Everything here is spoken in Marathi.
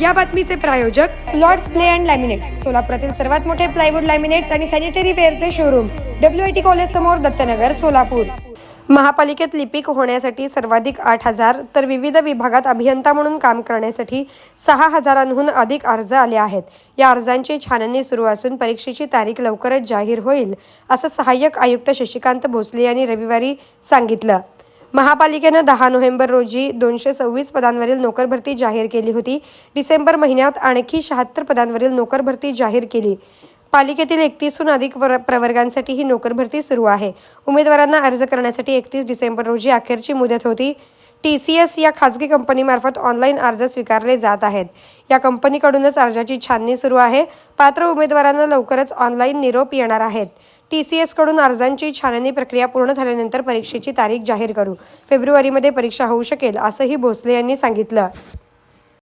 या बातमीचे प्रायोजक लॉर्ड्स प्ले अँड लॅमिनेट्स सोलापुरातील सर्वात मोठे प्लायवूड लॅमिनेट्स आणि sanitary वेअरचे showroom W I T college Dattanagar Dattanagar Solapur. महापालिकेत लिपिक होण्यासाठी सर्वाधिक आठ हजार तर विविध विभागात अभियंता म्हणून काम करण्यासाठी सहा हजारांहून अधिक अर्ज आले आहेत. या अर्जांची छाननी सुरू असून परीक्षेची तारीख लवकरच जाहीर होईल असं सहाय्यक आयुक्त शशिकांत भोसले यांनी रविवारी सांगितलं. महापालिकेनं दहा नोव्हेंबर रोजी दोनशे सव्वीस पदांवरील नोकर भरती जाहीर केली होती. डिसेंबर महिन्यात आणखी शहात्तर पदांवरील नोकर भरती जाहीर केली. पालिकेतील एकतीसहून अधिक प्रवर्गांसाठी ही नोकर भरती सुरू आहे. उमेदवारांना अर्ज करण्यासाठी एकतीस डिसेंबर रोजी अखेरची मुदत होती. टी सी एस या खाजगी कंपनीमार्फत ऑनलाईन अर्ज स्वीकारले जात आहेत. या कंपनीकडूनच अर्जाची छाननी सुरू आहे. पात्र उमेदवारांना लवकरच ऑनलाईन निरोप येणार आहेत. टी सी एसकडून अर्जांची छाननी प्रक्रिया पूर्ण झाल्यानंतर परीक्षेची तारीख जाहीर करू. फेब्रुवारीमध्ये परीक्षा होऊ शकेल असंही भोसले यांनी सांगितलं.